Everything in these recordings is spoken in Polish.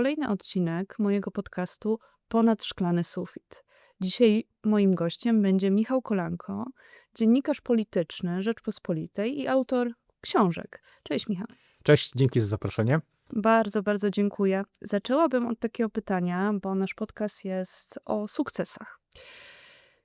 kolejny odcinek mojego podcastu Ponad Szklany Sufit. Dzisiaj moim gościem będzie Michał Kolanko, dziennikarz polityczny Rzeczpospolitej i autor książek. Cześć Michał. Cześć, dzięki za zaproszenie. Bardzo, bardzo dziękuję. Zaczęłabym od takiego pytania, bo nasz podcast jest o sukcesach.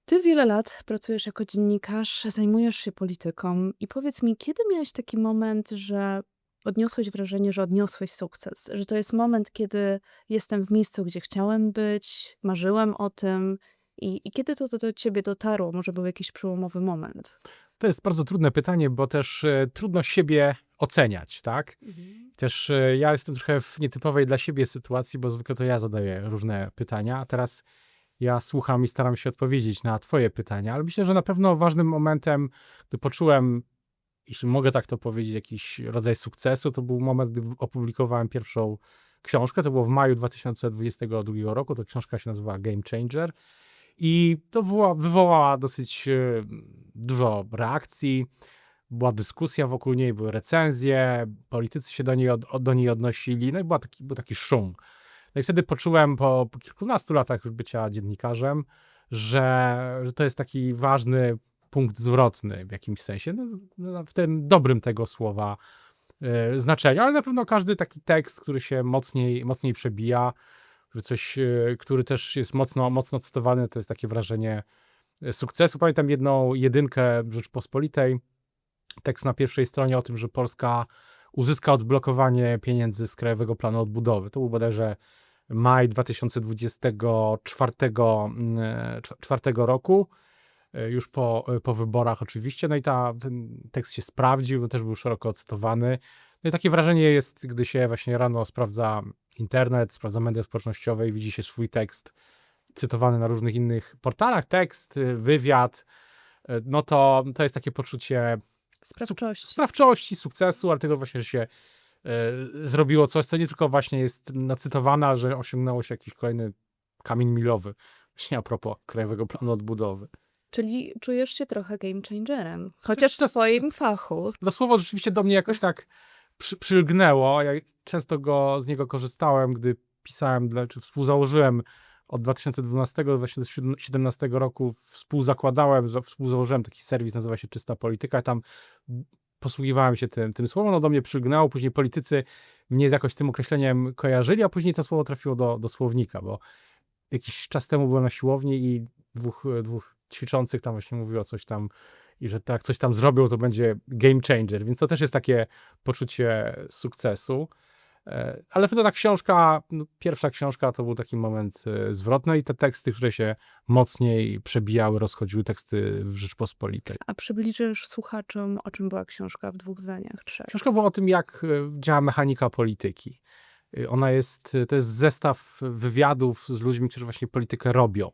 Ty wiele lat pracujesz jako dziennikarz, zajmujesz się polityką i powiedz mi, kiedy miałeś taki moment, że odniosłeś wrażenie, że odniosłeś sukces, że to jest moment, kiedy jestem w miejscu, gdzie chciałem być, marzyłem o tym i, i kiedy to, to do ciebie dotarło? Może był jakiś przełomowy moment? To jest bardzo trudne pytanie, bo też e, trudno siebie oceniać, tak? Też e, ja jestem trochę w nietypowej dla siebie sytuacji, bo zwykle to ja zadaję różne pytania, a teraz ja słucham i staram się odpowiedzieć na twoje pytania, ale myślę, że na pewno ważnym momentem, gdy poczułem, jeśli mogę tak to powiedzieć, jakiś rodzaj sukcesu, to był moment, gdy opublikowałem pierwszą książkę, to było w maju 2022 roku, to książka się nazywa Game Changer. I to wywoła, wywołała dosyć e, dużo reakcji, była dyskusja wokół niej, były recenzje, politycy się do niej, od- do niej odnosili, no i była taki, był taki szum. No i wtedy poczułem po, po kilkunastu latach już bycia dziennikarzem, że, że to jest taki ważny punkt zwrotny w jakimś sensie, no, no, w tym dobrym tego słowa e, znaczeniu, ale na pewno każdy taki tekst, który się mocniej, mocniej przebija, który, coś, e, który też jest mocno, mocno cytowany, to jest takie wrażenie e, sukcesu. Pamiętam jedną jedynkę Rzeczpospolitej, tekst na pierwszej stronie o tym, że Polska uzyska odblokowanie pieniędzy z Krajowego Planu Odbudowy. To był bodajże maj 2024 mm, roku, już po, e, po wyborach oczywiście. No i ta, ten tekst się sprawdził, no też był szeroko cytowany. No i takie wrażenie jest, gdy się właśnie rano sprawdza internet, sprawdza media społecznościowe i widzi się swój tekst cytowany na różnych innych portalach, tekst, y, wywiad, y, no to to jest takie poczucie Sprawczości. sprawczości, sukcesu, ale tego właśnie, że się y, zrobiło coś, co nie tylko właśnie jest nacytowane, ale że osiągnęło się jakiś kolejny kamień milowy. Właśnie a propos Krajowego Planu Odbudowy. Czyli czujesz się trochę game changerem, chociaż w swoim fachu. To słowo rzeczywiście do mnie jakoś tak przy, przylgnęło. Ja często go, z niego korzystałem, gdy pisałem, dla, czy współzałożyłem od 2012 do 2017 roku, współzakładałem, za- współzałożyłem taki serwis, nazywa się Czysta Polityka. Tam posługiwałem się tym, tym słowem, no do mnie przylgnęło. Później politycy mnie jakoś z tym określeniem kojarzyli, a później to słowo trafiło do, do słownika, bo jakiś czas temu byłem na siłowni i dwóch, dwóch ćwiczących tam właśnie mówiło coś tam i że tak coś tam zrobią, to będzie game changer, więc to też jest takie poczucie sukcesu. E, Ale to ta książka, no, pierwsza książka to był taki moment e, zwrotny i te teksty, które się mocniej przebijały, rozchodziły, teksty w Rzeczpospolitej. A przybliżysz słuchaczom, o czym była książka w dwóch zdaniach, trzech. Książka była o tym, jak e, działa mechanika polityki. Ona jest, to jest zestaw wywiadów z ludźmi, którzy właśnie politykę robią.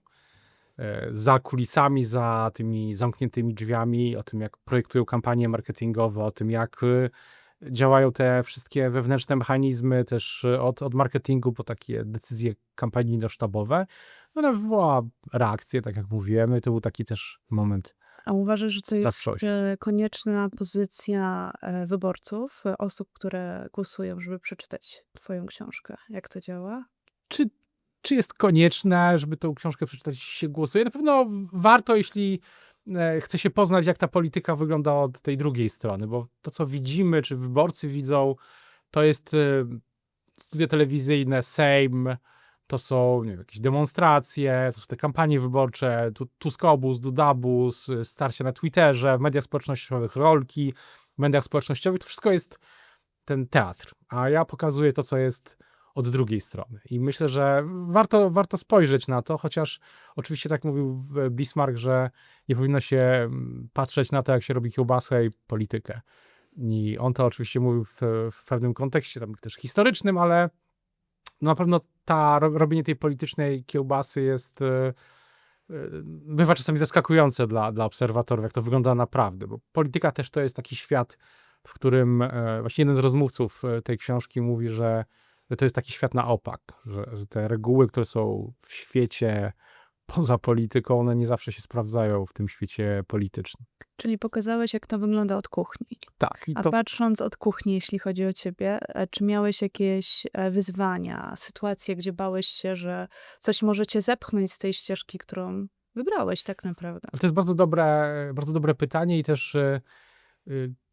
E, Za kulisami, za tymi zamkniętymi drzwiami, o tym, jak projektują kampanie marketingowe, o tym, jak e, działają te wszystkie wewnętrzne mechanizmy, też e, od, od marketingu po takie decyzje kampanijno-sztabowe. Ona wywołała reakcję, tak jak mówiłem, no i to był taki też moment A uważasz, że to jest konieczna pozycja e, wyborców, osób, które głosują, żeby przeczytać twoją książkę? Jak to działa? czy, czy jest konieczne, żeby tą książkę przeczytać się głosuje? Na pewno warto, jeśli e, chce się poznać, jak ta polityka wygląda od tej drugiej strony, bo to, co widzimy, czy wyborcy widzą, to jest e, studia telewizyjne, Sejm, to są wiem, jakieś demonstracje, to są te kampanie wyborcze, tu, Tuskobus, Dudabus, y, starcia na Twitterze, w mediach społecznościowych, rolki, w mediach społecznościowych, to wszystko jest ten teatr, a ja pokazuję to, co jest od drugiej strony. I myślę, że warto, warto spojrzeć na to, chociaż oczywiście tak mówił e, Bismarck, że nie powinno się mm, patrzeć na to, jak się robi kiełbasę i politykę. I on to oczywiście mówił w, w pewnym kontekście, tam też historycznym, ale na pewno ta, ro- robienie tej politycznej kiełbasy jest, e, e, bywa czasami zaskakujące dla, dla obserwatorów, jak to wygląda naprawdę, bo polityka też to jest taki świat, w którym właśnie jeden z rozmówców tej książki mówi, że, że to jest taki świat na opak, że, że te reguły, które są w świecie poza polityką, one nie zawsze się sprawdzają w tym świecie politycznym. Czyli pokazałeś, jak to wygląda od kuchni. Tak, A patrząc od kuchni, jeśli chodzi o ciebie, e, czy miałeś jakieś e, wyzwania, sytuacje, gdzie bałeś się, że coś może cię zepchnąć z tej ścieżki, którą wybrałeś tak naprawdę? Ale to jest bardzo dobre, bardzo dobre pytanie i też e,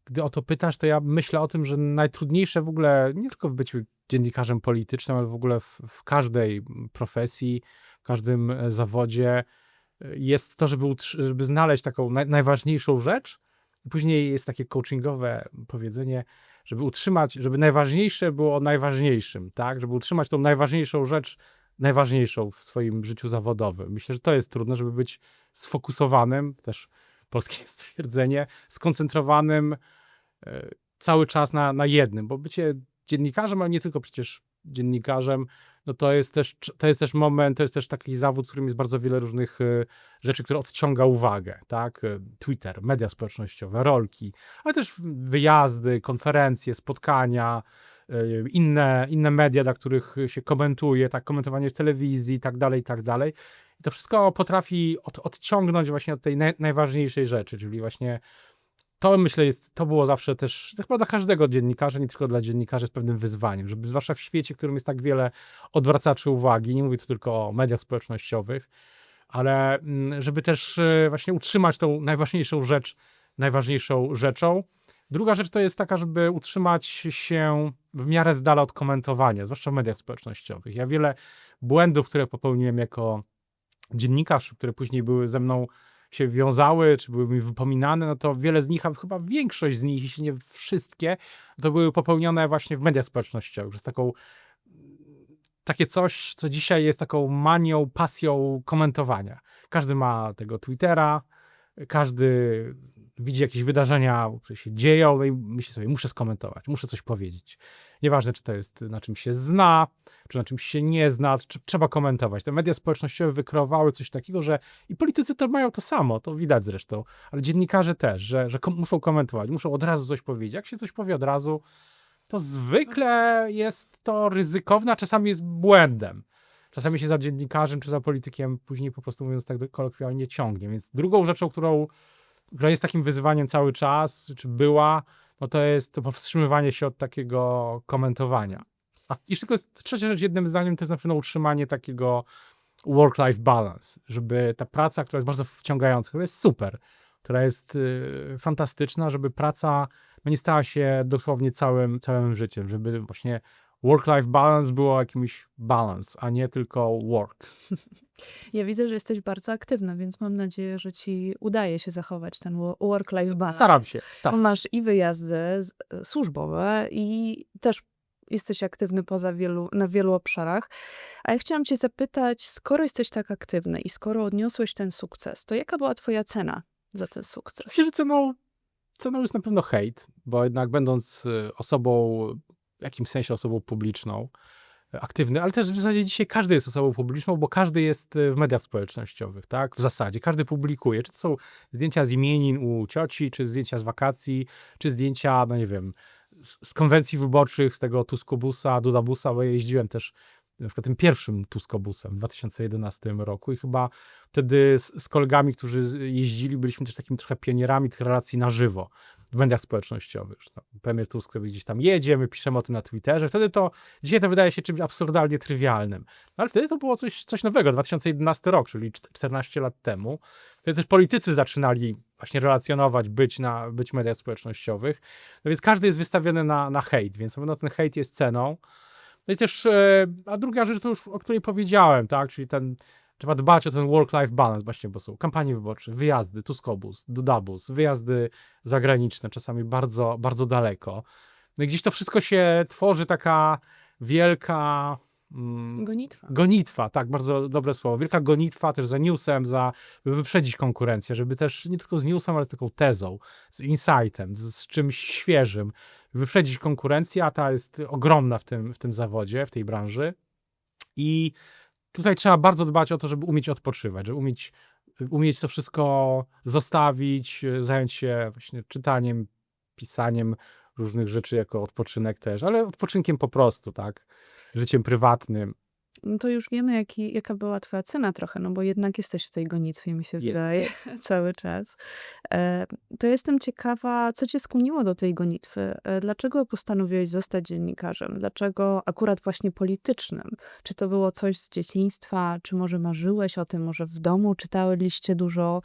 gdy o to pytasz, to ja myślę o tym, że najtrudniejsze w ogóle, nie tylko w byciu dziennikarzem politycznym, ale w ogóle w, w każdej profesji, w każdym e, zawodzie e, jest to, żeby, żeby znaleźć taką naj, najważniejszą rzecz. Później jest takie coachingowe powiedzenie, żeby utrzymać, żeby najważniejsze było najważniejszym, tak? Żeby utrzymać tą najważniejszą rzecz, najważniejszą w swoim życiu zawodowym. Myślę, że to jest trudne, żeby być sfokusowanym, też polskie stwierdzenie, skoncentrowanym e, cały czas na, na jednym, bo bycie dziennikarzem, ale nie tylko przecież dziennikarzem, no to jest też, to jest też moment, to jest też taki zawód, w którym jest bardzo wiele różnych e, rzeczy, które odciąga uwagę, tak? E, Twitter, media społecznościowe, rolki, ale też wyjazdy, konferencje, spotkania, e, inne, inne media, dla których się komentuje, tak, komentowanie w telewizji i tak dalej, i tak dalej. I to wszystko potrafi od, odciągnąć właśnie od tej naj, najważniejszej rzeczy, czyli właśnie to myślę jest, to było zawsze też, chyba dla każdego dziennikarza, nie tylko dla dziennikarzy z pewnym wyzwaniem, żeby zwłaszcza w świecie, w którym jest tak wiele odwracaczy uwagi, nie mówię tu tylko o mediach społecznościowych, ale mm, żeby też e, właśnie utrzymać tą najważniejszą rzecz, najważniejszą rzeczą. Druga rzecz to jest taka, żeby utrzymać się w miarę z dala od komentowania, zwłaszcza w mediach społecznościowych. Ja wiele błędów, które popełniłem jako dziennikarz, które później były ze mną się wiązały, czy były mi wypominane, no to wiele z nich, a chyba większość z nich, jeśli nie wszystkie, to były popełnione właśnie w mediach społecznościowych, przez taką takie coś, co dzisiaj jest taką manią, pasją komentowania. Każdy ma tego Twittera, każdy widzi jakieś wydarzenia, które się dzieją, no i myśli sobie, muszę skomentować, muszę coś powiedzieć. Nieważne, czy to jest na czymś się zna, czy na czymś się nie zna, czy, trzeba komentować. Te media społecznościowe wykreowały coś takiego, że i politycy to mają to samo, to widać zresztą, ale dziennikarze też, że, że kom muszą komentować, muszą od razu coś powiedzieć. Jak się coś powie od razu, to zwykle jest to ryzykowne, a czasami jest błędem. Czasami się za dziennikarzem czy za politykiem później po prostu mówiąc tak kolokwialnie ciągnie. Więc drugą rzeczą, którą, która jest takim wyzwaniem cały czas, czy była, no to jest to powstrzymywanie się od takiego komentowania. A jeszcze tylko jest trzecia rzecz, jednym zdaniem, to jest na pewno utrzymanie takiego work-life balance, żeby ta praca, która jest bardzo wciągająca, która jest super, która jest y, fantastyczna, żeby praca no nie stała się dosłownie całym, całym życiem, żeby właśnie work-life balance było jakimś balance, a nie tylko work. Ja widzę, że jesteś bardzo aktywny, więc mam nadzieję, że ci udaje się zachować ten wo- work-life balance. Staram się, staram. Masz i wyjazdy z- służbowe, i też jesteś aktywny poza wielu, na wielu obszarach. A ja chciałam cię zapytać, skoro jesteś tak aktywny i skoro odniosłeś ten sukces, to jaka była twoja cena za ten sukces? Myślę, że ceną, ceną jest na pewno hejt, bo jednak będąc y, osobą, w jakimś sensie osobą publiczną, y, aktywny, ale też w zasadzie dzisiaj każdy jest osobą publiczną, bo każdy jest y, w mediach społecznościowych, tak? W zasadzie każdy publikuje. Czy to są zdjęcia z imienin u cioci, czy zdjęcia z wakacji, czy zdjęcia, no nie wiem, z, konwencji wyborczych, z tego Tuskobusa, Dudabusa, bo ja jeździłem też na tym pierwszym Tuskobusem w 2011 roku i chyba wtedy z, z kolegami, którzy jeździli, byliśmy też takimi trochę pionierami tych relacji na żywo w mediach społecznościowych. że Premier Tusk sobie gdzieś tam jedzie, my piszemy o tym na Twitterze. Wtedy to, dzisiaj to wydaje się czymś absurdalnie trywialnym. No, ale wtedy to było coś, coś nowego, 2011 rok, czyli czt- 14 lat temu. Wtedy też politycy zaczynali właśnie relacjonować, być na być mediach społecznościowych. No więc każdy jest wystawiony na, na hejt, więc na pewno ten hejt jest ceną. No i też, e, a druga rzecz to już, o której powiedziałem, tak, czyli ten, trzeba dbać o ten work-life balance właśnie, bo są kampanie wyborcze, wyjazdy, Tuskobus, Dudabus, wyjazdy zagraniczne, czasami bardzo, bardzo daleko. No i gdzieś to wszystko się tworzy taka wielka mm, Gonitwa. gonitwa, tak, bardzo dobre słowo. Wielka gonitwa też za newsem, za by wyprzedzić konkurencję, żeby też nie tylko z newsem, ale z taką tezą, z insightem, z, z czymś świeżym wyprzedzić konkurencję, a ta jest ogromna w tym, w tym zawodzie, w tej branży. I tutaj trzeba bardzo dbać o to, żeby umieć odpoczywać, żeby umieć, umieć to wszystko zostawić, zająć się właśnie czytaniem, pisaniem różnych rzeczy jako odpoczynek też, ale odpoczynkiem po prostu, tak, życiem prywatnym. No to już wiemy, jaki, jaka była twoja cena trochę, no bo jednak jesteś w tej gonitwie, mi się Jest. wydaje, cały czas. E, to jestem ciekawa, co cię skłoniło do tej gonitwy? E, dlaczego postanowiłeś zostać dziennikarzem? Dlaczego akurat właśnie politycznym? Czy to było coś z dzieciństwa? Czy może marzyłeś o tym? Może w domu czytaliście dużo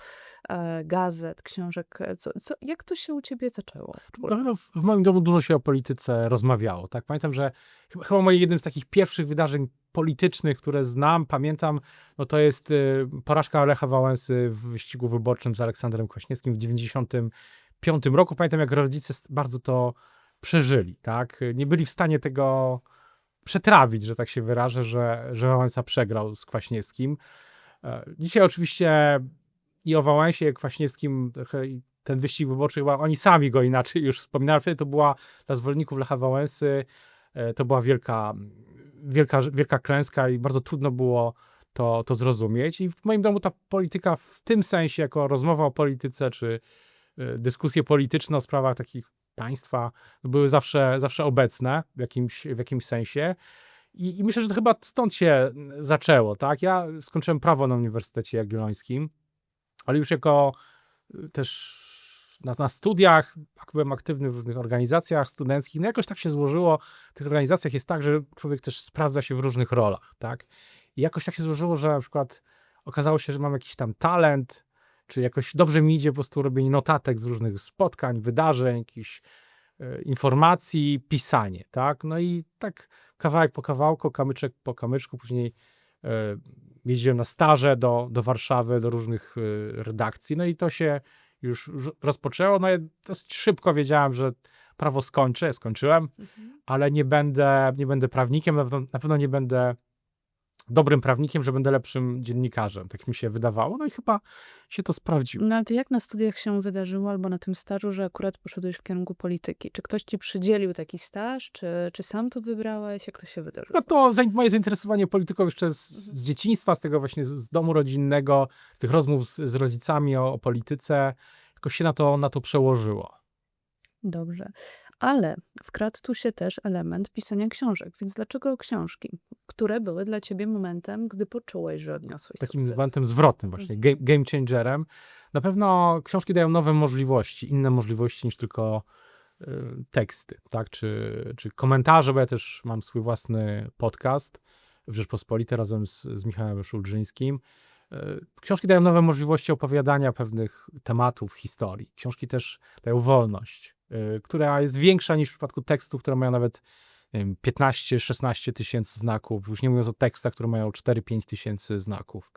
e, gazet, książek? Co, co, jak to się u ciebie zaczęło? Na pewno w, w moim domu dużo się o polityce rozmawiało. Tak? Pamiętam, że chyba, chyba moim jednym z takich pierwszych wydarzeń politycznych, które znam, pamiętam, no to jest y, porażka Lecha Wałęsy w wyścigu wyborczym z Aleksandrem Kwaśniewskim w 95 roku. Pamiętam, jak rodzice bardzo to przeżyli. Tak? Nie byli w stanie tego przetrawić, że tak się wyrażę, że, że Wałęsa przegrał z Kwaśniewskim. E, Dzisiaj oczywiście i o Wałęsie, i o Kwaśniewskim ten wyścig wyborczy, chyba oni sami go inaczej już wspominali. Wtedy to była dla zwolenników Lecha Wałęsy, e, to była wielka, wielka, wielka klęska i bardzo trudno było to, to zrozumieć. I w moim domu ta polityka w tym sensie, jako rozmowa o polityce, czy e, dyskusje polityczne o sprawach takich państwa, były zawsze, zawsze obecne w jakimś, w jakimś sensie. I, I myślę, że to chyba stąd się zaczęło, tak? Ja skończyłem prawo na Uniwersytecie Jagiellońskim, ale już jako y, też na, na studiach, byłem aktywny w różnych organizacjach studenckich, no jakoś tak się złożyło, w tych organizacjach jest tak, że człowiek też sprawdza się w różnych rolach, tak? I jakoś tak się złożyło, że na przykład okazało się, że mam jakiś tam talent, czy jakoś dobrze mi idzie po prostu robienie notatek z różnych spotkań, wydarzeń, jakichś e, informacji, pisanie, tak? No i tak kawałek po kawałku, kamyczek po kamyczku, później e, jeździłem na staże do, do Warszawy, do różnych e, redakcji, no i to się już rozpoczęło. No ja dosyć szybko wiedziałem, że prawo skończę, skończyłem, ale nie będę, nie będę prawnikiem, na pewno, na pewno nie będę dobrym prawnikiem, że będę lepszym dziennikarzem, tak mi się wydawało, no i chyba się to sprawdziło. No ale to jak na studiach się wydarzyło, albo na tym stażu, że akurat poszedłeś w kierunku polityki? Czy ktoś ci przydzielił taki staż, czy, czy sam to wybrałeś? Jak to się wydarzyło? No to moje zainteresowanie polityką jeszcze z, z dzieciństwa, z tego właśnie z, z domu rodzinnego, z tych rozmów z, z rodzicami o, o polityce, jakoś się na to, na to przełożyło. Dobrze. Ale wkradł tu się też element pisania książek. Więc dlaczego książki, które były dla ciebie momentem, gdy poczułeś, że odniosłeś takim sukces? momentem zwrotnym właśnie, game, game changerem. Na pewno książki dają nowe możliwości, inne możliwości niż tylko y, teksty, tak, czy, czy komentarze, bo ja też mam swój własny podcast w Rzeczpospolitej razem z, z Michałem Szulżyńskim. Y, Książki dają nowe możliwości opowiadania pewnych tematów, historii. Książki też dają wolność, y, która jest większa niż w przypadku tekstów, które mają nawet nie wiem, 15-16 tysięcy znaków, już nie mówiąc o tekstach, które mają 4-5 tysięcy znaków.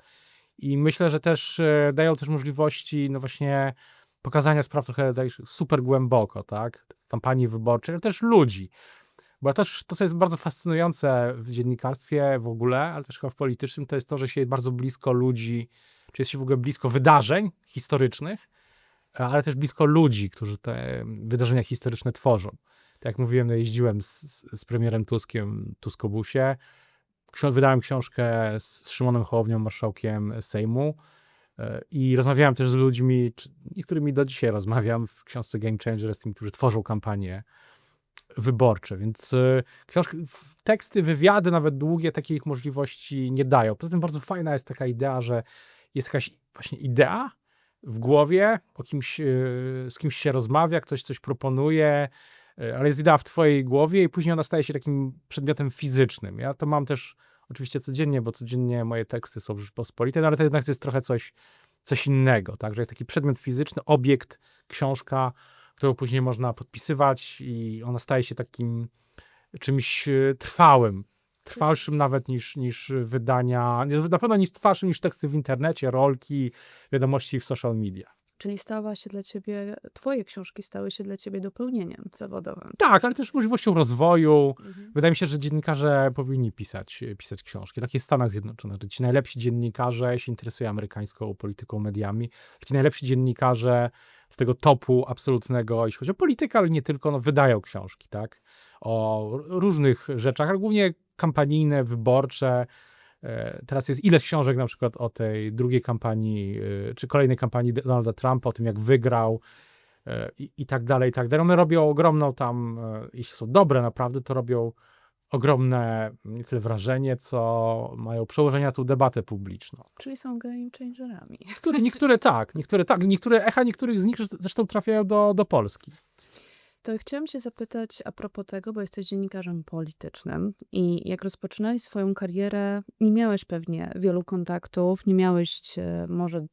I myślę, że też e, dają też możliwości, no właśnie, pokazania spraw trochę tak super głęboko, tak? Kampanii wyborczej, ale też ludzi. Bo też to, co jest bardzo fascynujące w dziennikarstwie w ogóle, ale też chyba w politycznym, to jest to, że się bardzo blisko ludzi, czy jest się w ogóle blisko wydarzeń historycznych, e, ale też blisko ludzi, którzy te wydarzenia historyczne tworzą. Tak jak mówiłem, no jeździłem z, z, premierem Tuskiem w Tuskobusie, wydałem książkę z Szymonem Hołownią, marszałkiem Sejmu e, i rozmawiałem też z ludźmi, niektórymi do dzisiaj rozmawiam w książce Game Changer, z tymi, którzy tworzą kampanie wyborcze, więc e, książki, teksty, wywiady, nawet długie, takich możliwości nie dają. Poza tym bardzo fajna jest taka idea, że jest jakaś właśnie idea w głowie, o kimś, e, z kimś się rozmawia, ktoś coś proponuje, e, ale jest idea w twojej głowie i później ona staje się takim przedmiotem fizycznym. Ja to mam też oczywiście codziennie, bo codziennie moje teksty są w Rzeczpospolitej, no ale to jednak jest trochę coś, coś innego, tak, że jest taki przedmiot fizyczny, obiekt, książka, którą później można podpisywać i ona staje się takim czymś e, trwałym, trwalszym nawet niż, niż wydania, na pewno niż trwalszym niż teksty w internecie, rolki, wiadomości w social media. Czyli stała się dla ciebie, twoje książki stały się dla ciebie dopełnieniem zawodowym. Tak, ale też możliwością rozwoju. Mhm. Wydaje mi się, że dziennikarze powinni pisać, pisać książki. Tak jest w Stanach Zjednoczonych, że ci najlepsi dziennikarze się interesują amerykańską polityką, mediami. Ci najlepsi dziennikarze z tego topu absolutnego, jeśli chodzi o politykę, ale nie tylko, no, wydają książki, tak? O różnych rzeczach, ale głównie kampanijne, wyborcze. E, Teraz jest ileś książek na przykład o tej drugiej kampanii, e, czy kolejnej kampanii Donalda Trumpa, o tym jak wygrał, e, i, i tak dalej, i tak dalej. One robią ogromną tam, jeśli są dobre naprawdę, to robią ogromne nie tyle wrażenie, co mają przełożenie na tą debatę publiczną. Czyli są game changerami. Niektóre, niektóre tak, niektóre tak, niektóre echa niektórych z nich zresztą trafiają do, do Polski. To chciałam cię zapytać a propos tego, bo jesteś dziennikarzem politycznym i jak rozpoczynałeś swoją karierę, nie miałeś pewnie wielu kontaktów, nie miałeś e, może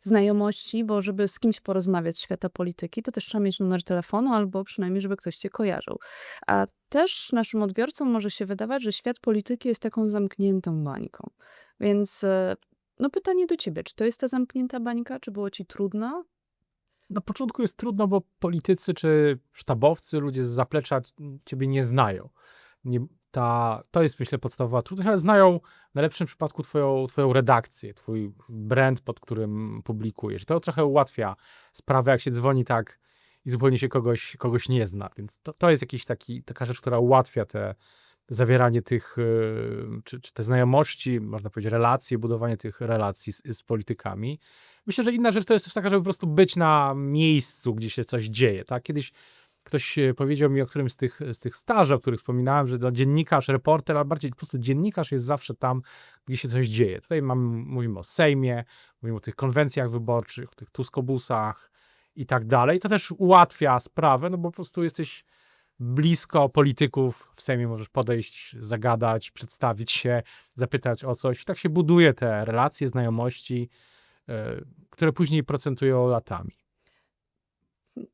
znajomości, bo żeby z kimś porozmawiać z świata polityki, to też trzeba mieć numer telefonu albo przynajmniej, żeby ktoś cię kojarzył. A też naszym odbiorcom może się wydawać, że świat polityki jest taką zamkniętą bańką. Więc e, no pytanie do ciebie, czy to jest ta zamknięta bańka, czy było ci trudno? Na początku jest trudno, bo politycy czy sztabowcy, ludzie z zaplecza ciebie nie znają. Nie, ta, to jest myślę podstawowa trudność, ale znają w najlepszym przypadku twoją, twoją redakcję, twój brand, pod którym publikujesz. To trochę ułatwia sprawę, jak się dzwoni tak i zupełnie się kogoś, kogoś nie zna. Więc to, to jest jakiś taki, taka rzecz, która ułatwia te zawieranie tych, yy, czy, czy te znajomości, można powiedzieć relacje, budowanie tych relacji z, z politykami. Myślę, że inna rzecz to jest też taka, żeby po prostu być na miejscu, gdzie się coś dzieje. Tak? Kiedyś ktoś e, powiedział mi o którymś z tych, z tych staży, o których wspominałem, że no, dziennikarz, reporter, ale bardziej po prostu dziennikarz jest zawsze tam, gdzie się coś dzieje. Tutaj mam, mówimy o Sejmie, mówimy o tych konwencjach wyborczych, o tych tuskobusach i tak dalej. To też ułatwia sprawę, no bo po prostu jesteś blisko polityków, w Sejmie możesz podejść, zagadać, przedstawić się, zapytać o coś. I tak się buduje te relacje, znajomości, e, które później procentują latami.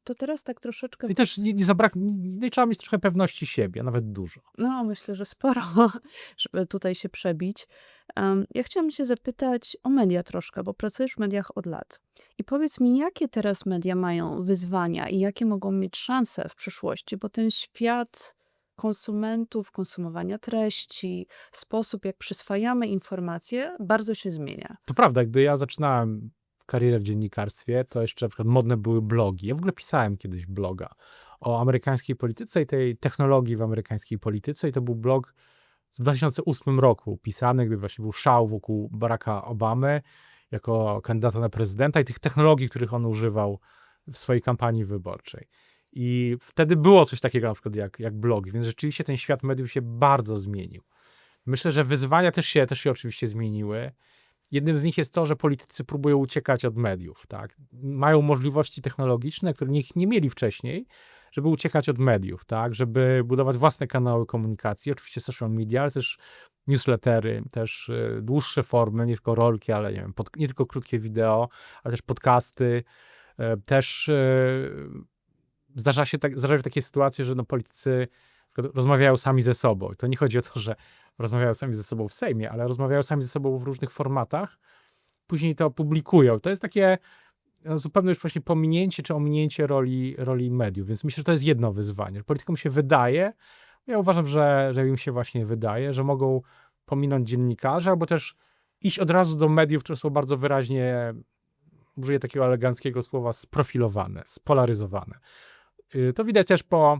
To teraz tak troszeczkę. I też nie, nie zabrak, nie trzeba mieć trochę pewności siebie, nawet dużo. No, myślę, że sporo, żeby tutaj się przebić. Em, ja chciałam się zapytać o media troszkę, bo pracujesz w mediach od lat. I powiedz mi, jakie teraz media mają wyzwania i jakie mogą mieć szanse w przyszłości, bo ten świat konsumentów, konsumowania treści, sposób jak przyswajamy informacje bardzo się zmienia. To prawda, gdy ja zaczynałem karierę w dziennikarstwie, to jeszcze modne były blogi. Ja w ogóle pisałem kiedyś bloga o amerykańskiej polityce i tej technologii w amerykańskiej polityce i to był blog w 2008 roku pisany, gdy właśnie był szał wokół Baracka Obamy jako kandydata na prezydenta i tych technologii, których on używał w swojej kampanii wyborczej. I wtedy było coś takiego na przykład jak, jak blogi, więc rzeczywiście ten świat mediów się bardzo zmienił. Myślę, że wyzwania też się, też się oczywiście zmieniły. Jednym z nich jest to, że politycy próbują uciekać od mediów. Tak? Mają możliwości technologiczne, które nie mieli wcześniej, żeby uciekać od mediów, tak? żeby budować własne kanały komunikacji, oczywiście social media, ale też newslettery, też y, dłuższe formy, nie tylko rolki, ale nie, wiem, pod, nie tylko krótkie wideo, ale też podcasty. Y, też y, zdarza się, tak, się takie sytuacje, że no, politycy rozmawiają sami ze sobą. To nie chodzi o to, że rozmawiają sami ze sobą w Sejmie, ale rozmawiają sami ze sobą w różnych formatach, później to publikują. To jest takie no, zupełnie już właśnie pominięcie czy ominięcie roli, roli mediów, więc myślę, że to jest jedno wyzwanie. Politykom się wydaje, ja uważam, że, że im się właśnie wydaje, że mogą pominąć dziennikarzy, albo też iść od razu do mediów, które są bardzo wyraźnie, użyję takiego eleganckiego słowa, sprofilowane, spolaryzowane. Y, to widać też po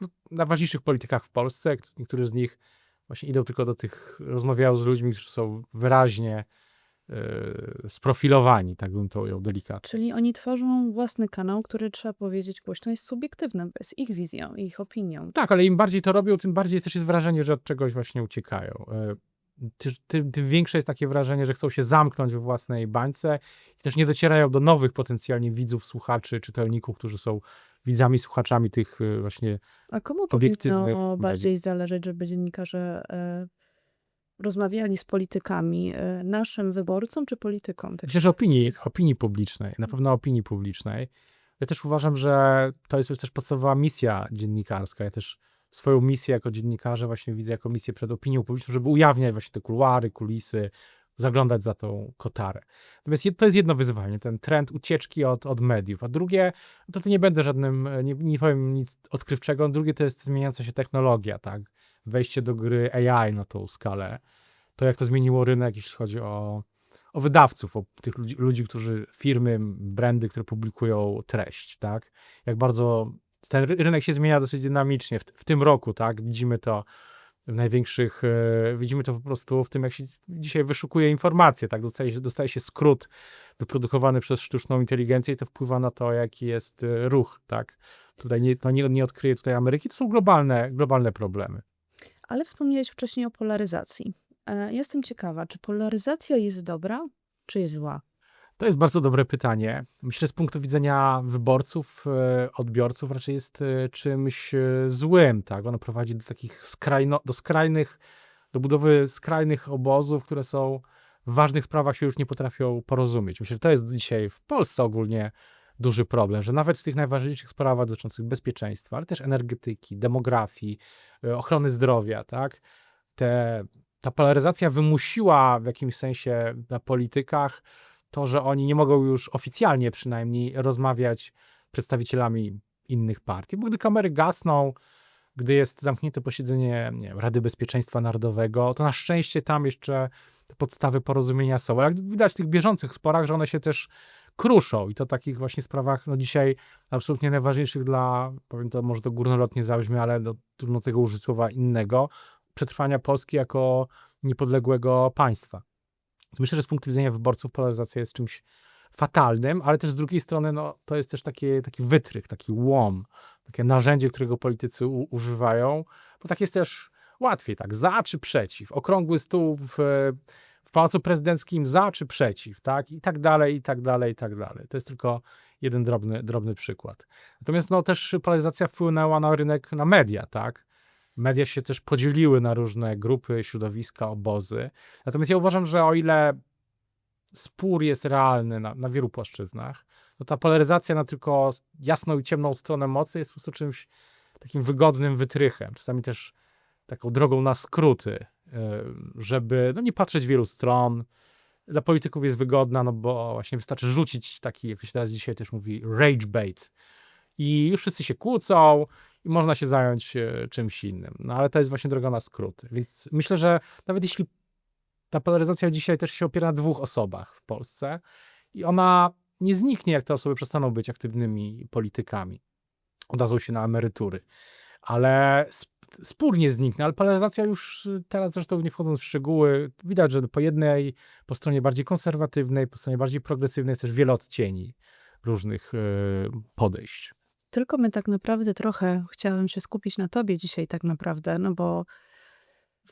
no, najważniejszych politykach w Polsce. Niektórzy z nich właśnie idą tylko do tych, rozmawiają z ludźmi, którzy są wyraźnie yy, sprofilowani, tak bym to ujął delikatnie. Czyli oni tworzą własny kanał, który trzeba powiedzieć głośno jest subiektywny, bo jest ich wizją, ich opinią. Tak, ale im bardziej to robią, tym bardziej też jest wrażenie, że od czegoś właśnie uciekają. Yy, tym, tym większe jest takie wrażenie, że chcą się zamknąć we własnej bańce i też nie docierają do nowych potencjalnie widzów, słuchaczy, czytelników, którzy są widzami, słuchaczami tych y, właśnie A komu obiektywnych powinno bardziej zależeć, żeby dziennikarze e, rozmawiali z politykami, e, naszym wyborcom czy politykom? Tak Myślę, że opinii, opinii publicznej, na pewno opinii publicznej. Ja też uważam, że to jest też podstawowa misja dziennikarska. Ja też swoją misję jako dziennikarza właśnie widzę jako misję przed opinią publiczną, żeby ujawniać właśnie te kuluary, kulisy, zaglądać za tą kotarę. Natomiast to jest jedno wyzwanie, ten trend ucieczki od, od mediów. A drugie, no to, to nie będę żadnym, nie, nie powiem nic odkrywczego. Drugie to jest zmieniająca się technologia, tak? Wejście do gry AI na tą skalę. To jak to zmieniło rynek, jeśli chodzi o, o wydawców, o tych ludzi, ludzi, którzy, firmy, brandy, które publikują treść, tak? Jak bardzo ten rynek się zmienia dosyć dynamicznie w, w tym roku, tak? Widzimy to największych, e, widzimy to po prostu w tym, jak się dzisiaj wyszukuje informacje, tak? Dostaje się, dostaje się skrót wyprodukowany przez sztuczną inteligencję i to wpływa na to, jaki jest e, ruch, tak? Tutaj nie, to nie, nie odkryje tutaj Ameryki, to są globalne, globalne problemy. ale wspomniałeś wcześniej o polaryzacji. E, Jestem ciekawa, czy polaryzacja jest dobra, czy jest zła? To jest bardzo dobre pytanie. Myślę, z punktu widzenia wyborców, e, odbiorców raczej jest e, czymś e, złym, tak? Ono prowadzi do takich skrajno, do skrajnych, do budowy skrajnych obozów, które są w ważnych sprawach się już nie potrafią porozumieć. Myślę, że to jest dzisiaj w Polsce ogólnie duży problem, że nawet w tych najważniejszych sprawach dotyczących bezpieczeństwa, ale też energetyki, demografii, ochrony zdrowia, tak? Te, ta polaryzacja wymusiła w jakimś sensie na politykach to, że oni nie mogą już oficjalnie przynajmniej rozmawiać przedstawicielami innych partii, bo gdy kamery gasną, gdy jest zamknięte posiedzenie nie wiem, Rady Bezpieczeństwa Narodowego, to na szczęście tam jeszcze te podstawy porozumienia są. Ale jak widać w tych bieżących sporach, że one się też kruszą i to takich właśnie sprawach, no dzisiaj absolutnie najważniejszych dla, powiem to może to górnolotnie zabrzmi, ale no, trudno tego użyć słowa innego, przetrwania Polski jako niepodległego państwa. Myślę, że z punktu widzenia wyborców polaryzacja jest czymś fatalnym, ale też z drugiej strony no, to jest też taki, taki wytrych, taki łom, takie narzędzie, którego politycy u, używają, bo tak jest też łatwiej, tak, za czy przeciw, okrągły stół w, w Pałacu Prezydenckim za czy przeciw, tak, i tak dalej, i tak dalej, i tak dalej. To jest tylko jeden drobny, drobny przykład. Natomiast no, też polaryzacja wpłynęła na rynek, na media, tak, media się też podzieliły na różne grupy, środowiska, obozy. Natomiast ja uważam, że o ile spór jest realny na, na wielu płaszczyznach, to ta polaryzacja na tylko jasną i ciemną stronę mocy jest po prostu czymś takim wygodnym wytrychem. Czasami też taką drogą na skróty, y, żeby no, nie patrzeć wielu stron. Dla polityków jest wygodna, no bo właśnie wystarczy rzucić taki, jak się teraz dzisiaj też mówi, rage bait. I już wszyscy się kłócą, i można się zająć e, czymś innym. No ale to jest właśnie droga na skróty. Więc myślę, że nawet jeśli ta polaryzacja dzisiaj też się opiera na dwóch osobach w Polsce i ona nie zniknie, jak te osoby przestaną być aktywnymi politykami, oddadzą się na emerytury. Ale sp- spór nie zniknie, ale polaryzacja już y, teraz zresztą nie wchodząc w szczegóły, widać, że po jednej, po stronie bardziej konserwatywnej, po stronie bardziej progresywnej jest też wiele odcieni różnych y, podejść. Tylko my tak naprawdę trochę chciałabym się skupić na tobie dzisiaj tak naprawdę, no bo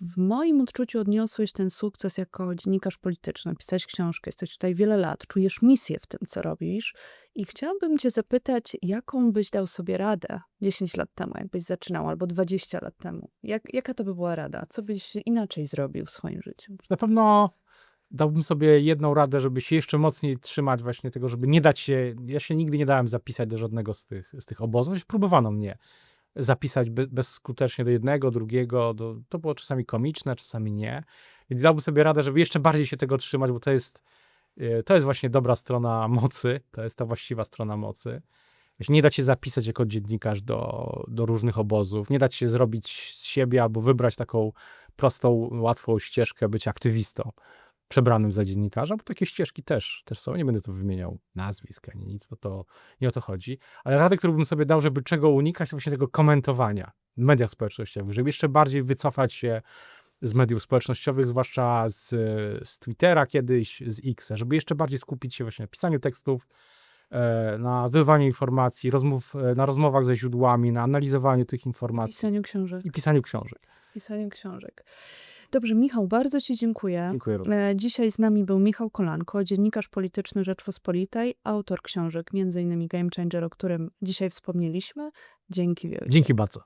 w moim odczuciu odniosłeś ten sukces jako dziennikarz polityczny, pisałeś książkę, jesteś tutaj wiele lat, czujesz misję w tym, co robisz i chciałabym cię zapytać, jaką byś dał sobie radę 10 lat temu, jakbyś zaczynał, albo 20 lat temu. Jak, jaka to by była rada? Co byś inaczej zrobił w swoim życiu? Na pewno dałbym sobie jedną radę, żeby się jeszcze mocniej trzymać właśnie tego, żeby nie dać się, ja się nigdy nie dałem zapisać do żadnego z tych, z tych obozów, choć próbowano mnie zapisać be, bezskutecznie do jednego, drugiego, do, to było czasami komiczne, czasami nie, więc dałbym sobie radę, żeby jeszcze bardziej się tego trzymać, bo to jest, e, to jest właśnie dobra strona mocy, to jest ta właściwa strona mocy. Nie dać się zapisać jako dziennikarz do, do różnych obozów, nie dać się zrobić z siebie albo wybrać taką prostą, łatwą ścieżkę, być aktywistą przebranym za dziennikarza, bo takie ścieżki też, też są. Nie będę tu wymieniał nazwisk ani nic, bo to nie o to chodzi. Ale rady, którą bym sobie dał, żeby czego unikać, to właśnie tego komentowania w mediach społecznościowych, żeby jeszcze bardziej wycofać się z mediów społecznościowych, zwłaszcza z, z Twittera kiedyś, z X, żeby jeszcze bardziej skupić się właśnie na pisaniu tekstów, e, na zdobywaniu informacji, rozmów, e, na rozmowach ze źródłami, na analizowaniu tych informacji Pisaniu książek. i pisaniu książek. Pisaniu książek. Dobrze, Michał, bardzo Ci dziękuję. Dziękuję również. E, Dzisiaj z nami był Michał Kolanko, dziennikarz polityczny Rzeczpospolitej, autor książek, m.in. Game Changer, o którym dzisiaj wspomnieliśmy. Dzięki wielkie. Dzięki bardzo.